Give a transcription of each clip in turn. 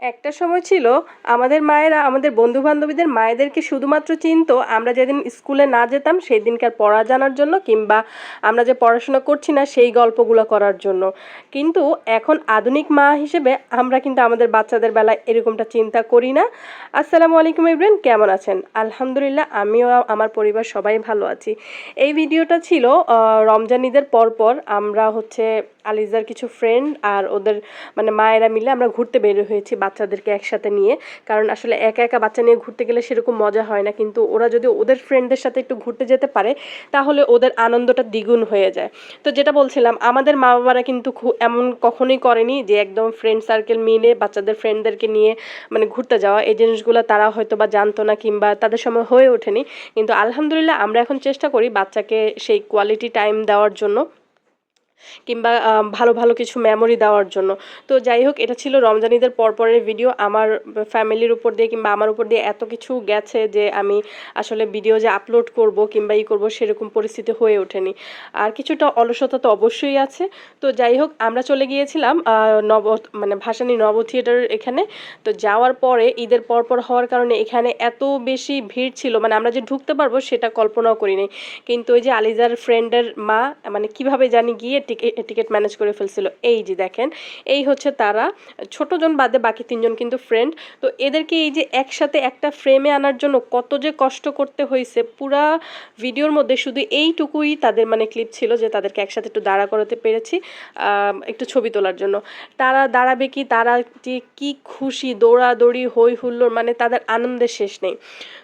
একটা সময় ছিল আমাদের মায়েরা, আমাদের বন্ধু বান্ধবীদের মায়েদেরকে শুধুমাত্র চিনতো আমরা যেদিন স্কুলে না যেতাম সেই দিনকার পড়া জানার জন্য কিংবা আমরা যে পড়াশোনা করছি না সেই গল্পগুলো করার জন্য। কিন্তু এখন আধুনিক মা হিসেবে আমরা কিন্তু আমাদের বাচ্চাদের বেলায় এরকমটা চিন্তা করি না। আসসালামু আলাইকুম ইব্রান কেমন আছেন? আলহামদুলিল্লাহ, আমিও আমার পরিবার সবাই ভালো আছি। এই ভিডিওটা ছিল রমজান ঈদের পরপর আমরা হচ্ছে আলিজার কিছু ফ্রেন্ড আর ওদের মানে মায়েরা মিলে আমরা ঘুরতে বের হয়েছি বাচ্চাদেরকে একসাথে নিয়ে। কারণ আসলে একা একা বাচ্চা নিয়ে ঘুরতে গেলে সেরকম মজা হয় না। কিন্তু ওরা যদি ওদের ফ্রেন্ডদের সাথে একটু ঘুরতে যেতে পারে, তাহলে ওদের আনন্দটা দ্বিগুণ হয়ে যায়। তো যেটা বলছিলাম, আমাদের মা বাবারা কিন্তু এমন কখনোই করেনি যে একদম ফ্রেন্ড সার্কেল মিলে বাচ্চাদের ফ্রেন্ডদেরকে নিয়ে মানে ঘুরতে যাওয়া। এই জিনিসগুলো তারা হয়তো বা জানতো না কিংবা তাদের সময় হয়ে ওঠেনি। কিন্তু আলহামদুলিল্লাহ আমরা এখন চেষ্টা করি বাচ্চাকে সেই কোয়ালিটি টাইম দেওয়ার জন্য। কিংবা ভালো ভালো কিছু মেমোরি দেওয়ার জন্য। তো যাই হোক, এটা ছিল রমজান ঈদের পরপরের ভিডিও আমার ফ্যামিলির উপর দিয়ে কিংবা আমার উপর দিয়ে এত কিছু গেছে যে আমি আসলে ভিডিও যে আপলোড করব কিংবা ই করব সেরকম পরিস্থিতি হয়ে ওঠেনি। আর কিছুটা অলসতা তো অবশ্যই আছে। তো যাই হোক, আমরা চলে গিয়েছিলাম নব মানে ভাসানী নব থিয়েটার এখানে। তো যাওয়ার পরে, ঈদের পরপর হওয়ার কারণে এখানে এত বেশি ভিড় ছিল মানে আমরা যে ঢুকতে পারব সেটা কল্পনাও করিনি। কিন্তু ওই যে আলিজার ফ্রেন্ডের মা মানে কীভাবে জানি গিয়ে টিকিট ম্যানেজ করে ফেলছিল। এই যে দেখেন, এই হচ্ছে তারা, ছোটজন বাদে বাকি তিনজন কিন্তু ফ্রেন্ড তো এদেরকে এই যে একসাথে একটা ফ্রেমে আনার জন্য কত যে কষ্ট করতে হয়েছে, পুরা ভিডিওর মধ্যে শুধু এইটুকুই তাদের মানে ক্লিপ ছিল যে তাদেরকে একসাথে একটু দাঁড়া করাতে পেরেছি একটু ছবি তোলার জন্য। তারা দাঁড়াবে কি, তারা যে কি খুশি, দৌড়াদৌড়ি হই হুল্লোড় মানে তাদের আনন্দের শেষ নেই।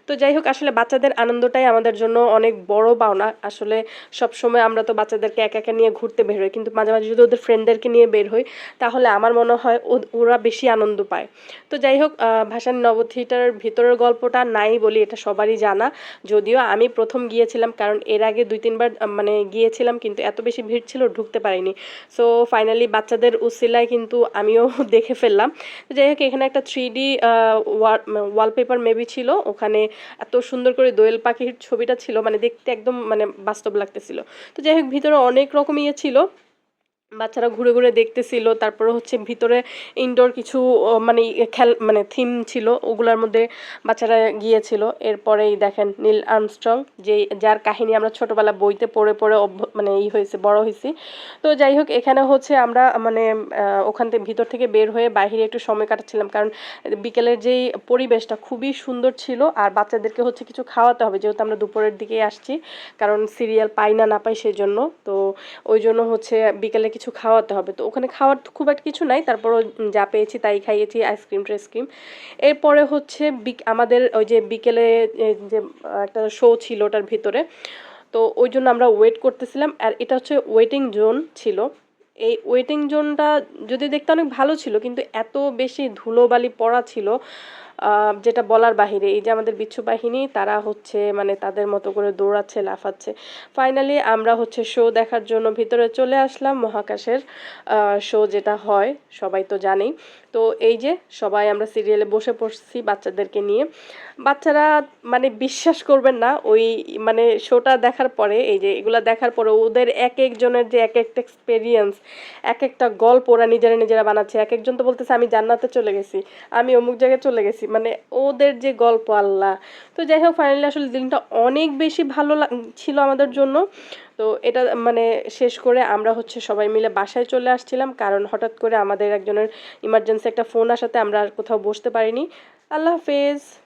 তো যাই হোক, আসলে বাচ্চাদের আনন্দটাই আমাদের জন্য অনেক বড় পাওনা। আসলে সব সময় আমরা তো বাচ্চাদেরকে একা একা নিয়ে ঘুরতে বের হই, কিন্তু মাঝে মাঝে যদি ওদের ফ্রেন্ডদেরকে নিয়ে বের হই, তাহলে আমার মনে হয় ওরা বেশি আনন্দ পায়। তো যাই হোক ভাসানী নব থিয়েটারের ভিতরের গল্পটা নাই বলি, এটা সবারই জানা। যদিও আমি প্রথম গিয়েছিলাম, কারণ এর আগে দুই তিনবার মানে গিয়েছিলাম, কিন্তু এত বেশি ভিড় ছিল, ঢুকতে পারিনি। সো ফাইনালি বাচ্চাদের উসিলায় কিন্তু আমিও দেখে ফেললাম। যাই হোক, এখানে একটা থ্রি ডি ওয়ালপেপার মেবি ছিল, ওখানে এত সুন্দর করে দোয়েল পাখির ছবিটা ছিল মানে দেখতে একদম মানে বাস্তব লাগতেছিল। তো যাই হোক, ভিতরে অনেক রকম ইয়ে ছিল। বাচ্চারা ঘুরে ঘুরে দেখতেছিল। তারপরে হচ্ছে ভিতরে ইনডোর কিছু মানে খেল মানে থিম ছিল, ওগুলোর মধ্যে বাচ্চারা গিয়েছিল। এরপরেই দেখেন নীল আর্মস্ট্রং যে যার কাহিনী আমরা ছোটবেলা বইতে পড়ে পড়ে মানে ই হয়েছে, বড় হয়েছি। তো যাই হোক, এখানে হচ্ছে আমরা মানে ওখান থেকে ভিতর থেকে বের হয়ে বাইরে একটু সময় কাটাচ্ছিলাম। কারণ বিকেলের যেই পরিবেশটা খুবই সুন্দর ছিল, আর বাচ্চাদেরকে হচ্ছে কিছু খাওয়াতে হবে, যেহেতু আমরা দুপুরের দিকেই আসছি। কারণ সিরিয়াল পাই না না পাই সেই জন্য তো ওই জন্য হচ্ছে বিকেলে কিছু খাওয়াতে হবে। তো ওখানে খাওয়ার তো খুব একটা কিছু নাই, তারপরও যা পেয়েছি তাই খাইয়েছি, আইসক্রিম টাইসক্রিম। এরপরে হচ্ছে আমাদের ওই যে বিকেলে যে, একটা শো ছিল ওটার ভিতরে। তো ওই জন্য আমরা ওয়েট করতেছিলাম, আর এটা হচ্ছে ওয়েটিং জোন ছিল। এই ওয়েটিং জোনটা যদি দেখতে অনেক ভালো ছিল, কিন্তু এত বেশি ধুলোবালি পড়া ছিল যেটা বলার বাহিরে, এই যে আমাদের বিচ্ছু বাহিনী, তারা হচ্ছে মানে তাদের মতো করে দৌড়াচ্ছে, লাফাচ্ছে। ফাইনালি আমরা হচ্ছে শো দেখার জন্য ভিতরে চলে আসলাম, মহাকাশের শো যেটা হয়, সবাই তো জানেই। তো এই যে সবাই আমরা সিরিয়ালে বসে পড়ছি বাচ্চাদেরকে নিয়ে। বাচ্চারা মানে বিশ্বাস করবেন না, ওই মানে শোটা দেখার পরে, এই যে এগুলা দেখার পরে ওদের এক একজনের যে এক একটা এক্সপেরিয়েন্স এক একটা গল্প ওরা নিজেরা নিজেরা বানাচ্ছে। এক একজন তো বলতেছে, আমি জান্নাতে চলে গেছি, আমি অমুক জায়গায় চলে গেছি। মানে ওদের যে গল্প আল্লাহ। তো যাই হোক ফাইনালি আসলে দিনটা অনেক বেশি ভালো ছিল আমাদের জন্য। তো এটা মানে শেষ করে আমরা হচ্ছে সবাই মিলে বাসায় চলে আসছিলাম। কারণ হঠাৎ করে আমাদের একজনের ইমার্জেন্সি একটা ফোন আসাতে আমরা আর কোথাও বসতে পারিনি। আল্লাহ হাফেজ।